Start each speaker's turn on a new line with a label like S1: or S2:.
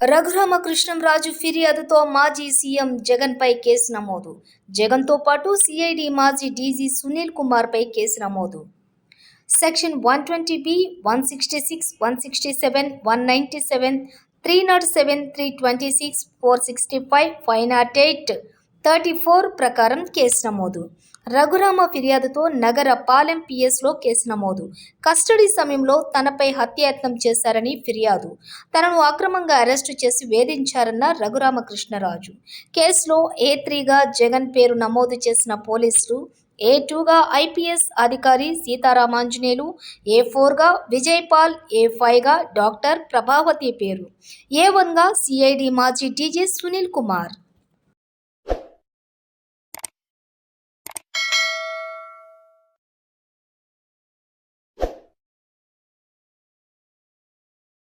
S1: రఘురామకృష్ణంరాజు ఫిర్యాదుతో మాజీ సీఎం జగన్పై కేసు నమోదు. జగన్తో పాటు సిఐడి మాజీ డీజీ సునీల్ కుమార్పై కేసు నమోదు. Section one twenty B one sixty six one sixty seven one ninety seven three naught seven three twenty six four sixty five five naught eight thirty four ప్రకారం case నమోదు. రఘురామ ఫిర్యాదుతో నగర పాలెం పిఎస్లో కేసు నమోదు. కస్టడీ సమయంలో తనపై హత్యాయత్నం చేశారని ఫిర్యాదు. తనను అక్రమంగా అరెస్టు చేసి వేధించారన్న రఘురామకృష్ణరాజు. కేసులో ఏ త్రీగా జగన్ పేరు నమోదు చేసిన పోలీసులు ఏ టూగా ఐపీఎస్ అధికారి సీతారామాంజనేయులు ఏ ఫోర్గా విజయపాల్ ఏ ఫైవ్గా డాక్టర్ ప్రభావతి పేరు ఏ వన్గా సిఐడి మాజీ డీజీ సునీల్ కుమార్.